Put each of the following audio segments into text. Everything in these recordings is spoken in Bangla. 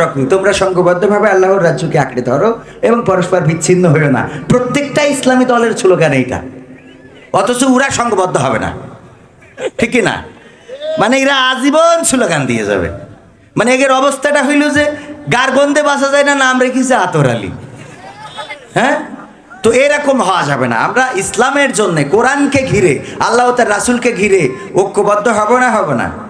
রকম তোমরা সংঘবদ্ধভাবে আল্লাহর রাজ্যকে আঁকড়ে ধরো এবং পরস্পর বিচ্ছিন্ন হয়েও না। প্রত্যেকটা ইসলামী দলের স্লোগান এইটা। অথচ ওরা সংঘবদ্ধ হবে না। ঠিক না? মানে এরা আজীবন স্লোগান দিয়ে যাবে। মানে এদের অবস্থাটা হইল যে, গার গন্ধে বাসা যায় না, নাম রেখেছে আতর আলী। হ্যাঁ? তো এরকম হওয়া যাবে না। আমরা ইসলামের জন্য কোরআনকে ঘিরে, আল্লাহ তার রাসুলকে ঘিরে ঐক্যবদ্ধ হব না হব না।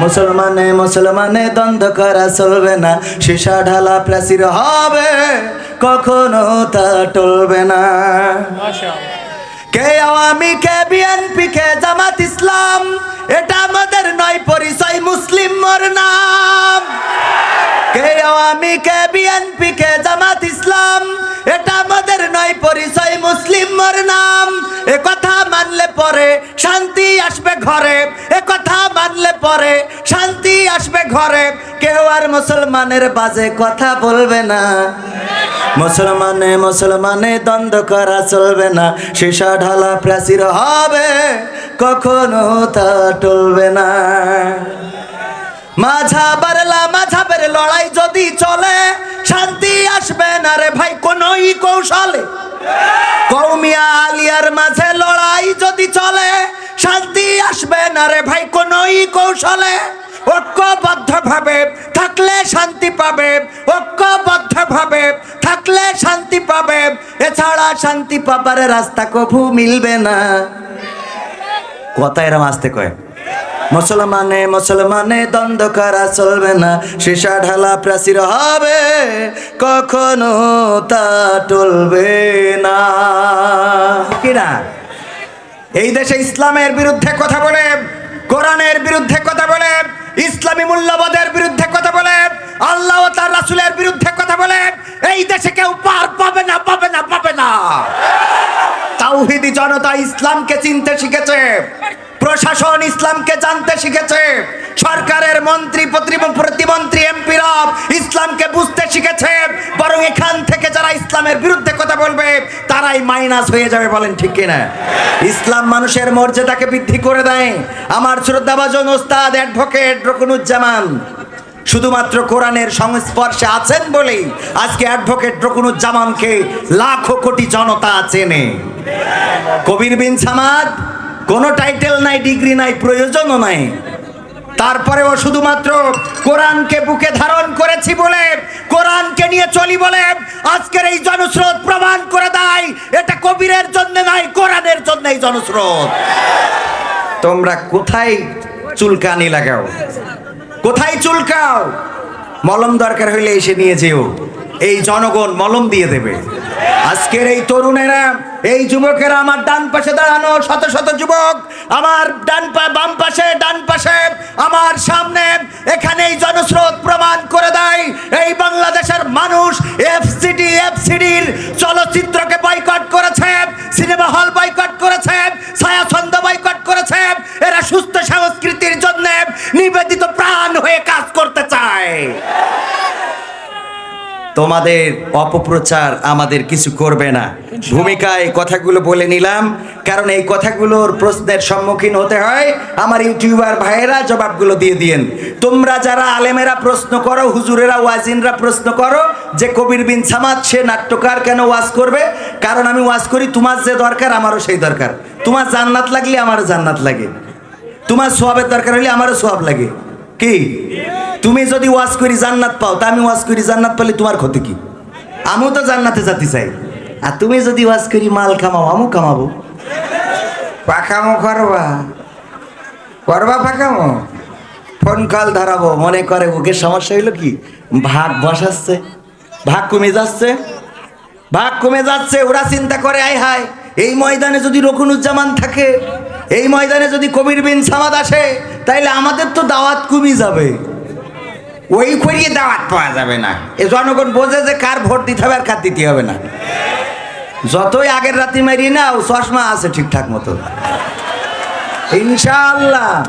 মুসলমানে মুসলমানে দ্বন্দ্ব করা চলবে না। সীসা ঢালা প্লাসির হবে কখনো তা টলবে না। কে আওয়ামী কে বিএনপি কে জামাত ইসলাম এটা আমাদের নয় পরিচয় মুসলিম মোর নাম। কে আওয়ামী কে বিএনপি কে পরিচয় মুসলিম মোর নাম। এ কথা মানলে পরে শান্তি আসবে ঘরে। এ কথা মানলে পরে শান্তি আসবে ঘরে। কেউ আর মুসলমানের বাজে কথা বলবে না। মুসলমানে মুসলমানে দ্বন্দ্ব করা চলবে না। সীসা ঢালা প্রাচীর হবে, কখনো তা টলবে না। মাঝাবার মাঝাবের লড়াই যদি চলে, শান্তি আসবে না রে ভাই, কোনই কৌশলে। কৌমিয়া আলিয়ার মাঝে লড়াই যদি চলে, শান্তি আসবে না রে ভাই কোনই কৌশলে। ঐক্যবদ্ধ ভাবে থাকলে শান্তি পাবে ঐক্যবদ্ধ ভাবে থাকলে শান্তি পাবে। এছাড়া শান্তি পাবার রাস্তা কভু মিলবে না। কথা এরম আসতে কয়, মুসলমানে মুসলমানে দ্বন্দ্ব করা চলবে না, সীসা ঢালা প্রাচীর হবে। কখনো তা টলবে না। কি না এই দেশে ইসলামের বিরুদ্ধে কথা বলে, কোরআনের বিরুদ্ধে কথা বলে, ইসলামী মূল্যবোধের বিরুদ্ধে কথা বলে, আল্লাহ ও তার রাসুলের বিরুদ্ধে কথা বলে, এই দেশে কেউ পার পাবে না পাবে না পাবে না। তাওহিদি জনতা ইসলামকে চিনতে শিখেছে। প্রশাসন ইসলামকে জানতে শিখেছে। সরকারের মন্ত্রী প্রতিম- প্রতিমন্ত্রী এমপিরা ইসলামকে বুঝতে শিখেছে। বরং এখান থেকে যারা ইসলামের বিরুদ্ধে কথা বলবে, তারাই মাইনাস হয়ে যাবে বলেন ঠিক কিনা? ইসলাম মানুষের মর্যাদাকে বৃদ্ধি করে দেয়। আমার শ্রদ্ধাভাজন ওস্তাদ অ্যাডভোকেট রকুনুজ্জামান, শুধুমাত্র কোরআনের সংস্পর্শে আছেন বলেই আজকে অ্যাডভোকেট রকুনুজ্জামানকে লাখো কোটি জনতা চেনে। কবির বিন সামাদ কোনো টাইটেল নাই ডিগ্রি নাই, প্রয়োজনও নাই। তারপরেও শুধুমাত্র কোরআনকে বুকে ধারণ করেছি বলে, কোরআনকে নিয়ে চলি বলে আজকের এই জনস্রোত প্রমাণ করে দেয়, এটা কবিরের জন্য নাই, কোরআনের জন্য এই জনস্রোত। তোমরা কোথায় চুলকানি লাগাও? কোথায় চুলকাও? মলম দরকার হইলে এসে নিয়ে যেও। এই জনগণ মলম দিয়ে দেবে। আজকের এই তরুণেরা, এই যুবকেরা আমার ডান পাশে দাঁড়ানো শত শত যুবক, আমার ডান পা, বাম পাশে, ডান পাশে, আমার সামনে এখানে এই জনস্রোত প্রমাণ করে দেয়। এই বাংলাদেশের মানুষ এফসিডি এফসিডির চলচ্চিত্রকে বয়কট করেছে সিনেমা হল বয়কট করেছে, ছায়াছন্দ বয়কট করেছে, এরা সুস্থ সংস্কৃতির তোমাদের অপপ্রচার আমাদের কিছু করবে না। ভূমিকায় কথাগুলো বলে নিলাম, কারণ এই কথাগুলোর প্রশ্নের সম্মুখীন হতে হয় আমার ইউটিউবার ভাইয়েরা, জবাবগুলো দিয়ে দিয়েন। তোমরা যারা আলেমেরা প্রশ্ন করো, হুজুরেরা, ওয়াজিনরা প্রশ্ন করো, যে কবির বিন সামাদ, সে নাট্যকার কেন ওয়াজ করবে? কারণ আমি ওয়াজ করি, তোমার যে দরকার, আমারও সেই দরকার। তোমার জান্নাত লাগলে আমারও জান্নাত লাগে। তোমার সোয়াবের দরকার হলে আমারও সোয়াব লাগে। কি? তুমি যদি ওয়াজ করি জান্নাত পাও তা আমি ওয়াজ করি জান্নাত পেলে তোমার ক্ষতি কি? আমিও তো জান্নাতে যেতে চাই। আর তুমি যদি ওয়াজ করি মাল কামাও আমিও কামাবো। পাকামো করবা। করবা পাকামো? ফোন কল ধরাবো মনে করে ওকে সমস্যা হইল কি? ভাগ বসাচ্ছে ভাগ কমে যাচ্ছে ভাগ কমে যাচ্ছে ওরা চিন্তা করে আয় হায় এই ময়দানে যদি রকুনুজ্জামান থাকে এই ময়দানে যদি কবির বিন সামাদ আসে তাইলে আমাদের তো দাওয়াত কমে যাবে। ওই করিয়ে দাওয়াত পাওয়া যাবে না। এ জনগণ বোঝে যে কার ভোট দিতে হবে আর কার দিতে হবে না। যতই আগের রাতে মারি না ও চশমা আছে ঠিকঠাক মতো। ইনশাআল্লাহ।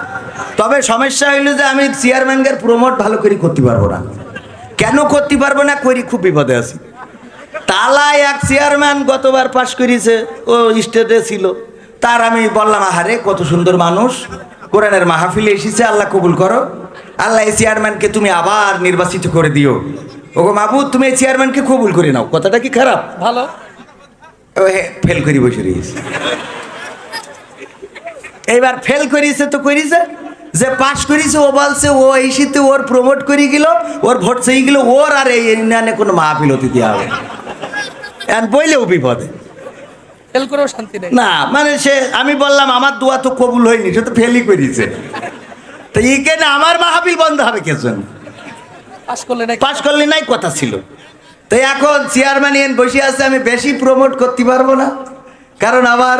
তবে সমস্যা হইল যে আমি চেয়ারম্যানকে প্রমোট ভালো করে করতে পারব না। কেন করতে পারব না? করি খুব বিপদে আছি। তালায় এক চেয়ারম্যান গতবার পাশ করেছে, ও স্টেটে ছিল। তার আমি বললাম, আহারে, কত সুন্দর মানুষ। কোরআনের মাহফিলে এসেছে, আল্লাহ কবুল করো। আল্লাহ এই চেয়ারম্যানকে তুমি আবার নির্বাচিত করে দিও। ওগো মাহবুদ তুমি এই চেয়ারম্যানকে কবুল করে নাও। কথাটা কি খারাপ? ভালো। ও হে ফেল করি বসে রয়েছে এইবার ফেল করিছে তো করিছে। যে পাশ করিছে ও বলছে ও এই শীতে ওর প্রমোট করে গেল ওর ভোট সেই গেল ওর আর এই ইউনিয়নে কোনো মাহফিল হতে দেওয়া হবে এখন বইলেও বিপদে। ফেল করেও শান্তি নেই। না মানে সে আমি বললাম আমার দোয়া তো কবুল হয়নি সে তো ফেলই করিছে। তো এইখানে আমার মাহফিল বন্ধ হবে কেজন পাস করলে নাকি? পাশ করলে নাই কথা ছিল। তো এখন চেয়ারম্যান এন বসে আছে আমি বেশি প্রমোট করতে পারব না। কারণ আবার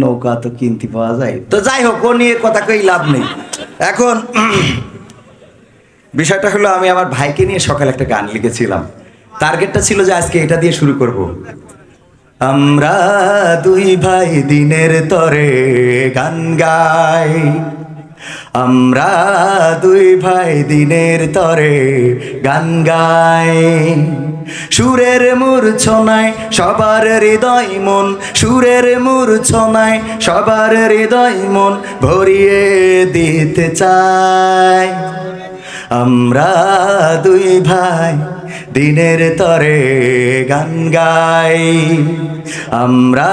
নৌকা তো কিনতে পাওয়া যায়। তো যাই হোক ও নিয়ে কথা কই লাভ নেই। এখন বিষয়টা হলো আমি আমার ভাইকে নিয়ে সকালে একটা গান লিখেছিলাম। টার্গেটটা ছিল যে আজকে এটা দিয়ে শুরু করব। আমরা দুই ভাই দিনের তরে গান গাই। আমরা দুই ভাই দিনের তরে গান গাই। সুরের মূর্ছনায় সবার হৃদয় মন, সুরের মূর্ছনায় সবার হৃদয় মন ভরিয়ে দিতে চাই। আমরা দুই ভাই দিনের তরে গান গাই। আমরা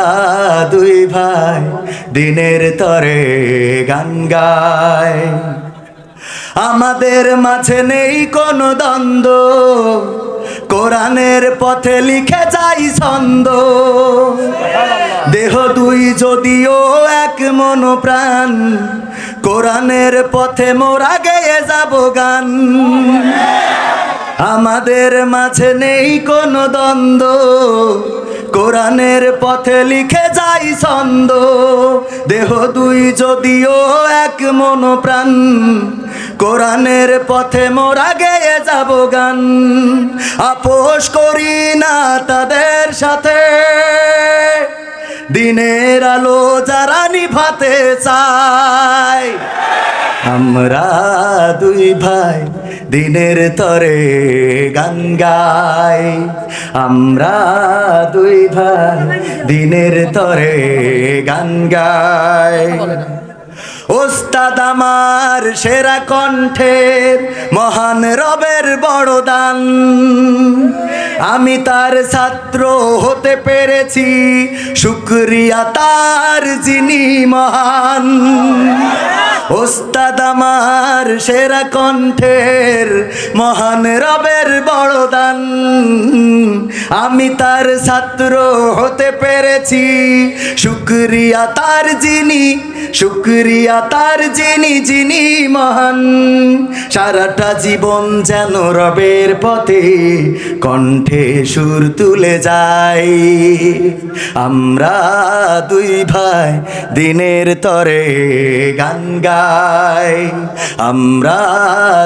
দুই ভাই দিনের তরে গান গাই। আমাদের মাঝে নেই কোনো দ্বন্দ্ব। কোরআনের পথে লিখে যাই ছন্দ। দেহ দুই যদিও এক মন প্রাণ কোরআনের পথে মোরা গেয়ে যাব গান। আমাদের মাঝে নেই কোনো দ্বন্দ্ব। কোরআনের পথে লিখে যাই ছন্দ। দেহ দুই যদিও এক মন প্রাণ কোরআনের পথে মোরা গেয়ে যাব গান। আপোষ করি না তাদের সাথে। দিনের আলো যারা নিভাতে চায়। আমরা দুই ভাই দিনের তরে গান গাই আমরা দুই ভাই দিনের তরে গান গাই ওস্তাদ আমার সেরা কণ্ঠের মহান রবের বড় দান আমি তার ছাত্র হতে পেরেছি। শুক্রিয়া তার যিনি মহান। ওস্তাদ আমার সেরা কণ্ঠের মহান রবের বড় দান আমি তার ছাত্র হতে পেরেছি। শুক্রিয়া তার যিনি শুক্রিয়া তার যিনি যিনি মহান। সারাটা জীবন যেন রবের পথে কণ্ঠে সুর তুলে যাই। আমরা দুই ভাই দিনের তরে গান গাই। আমরা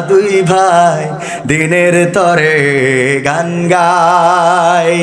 দুই ভাই দিনের তরে গান গাই।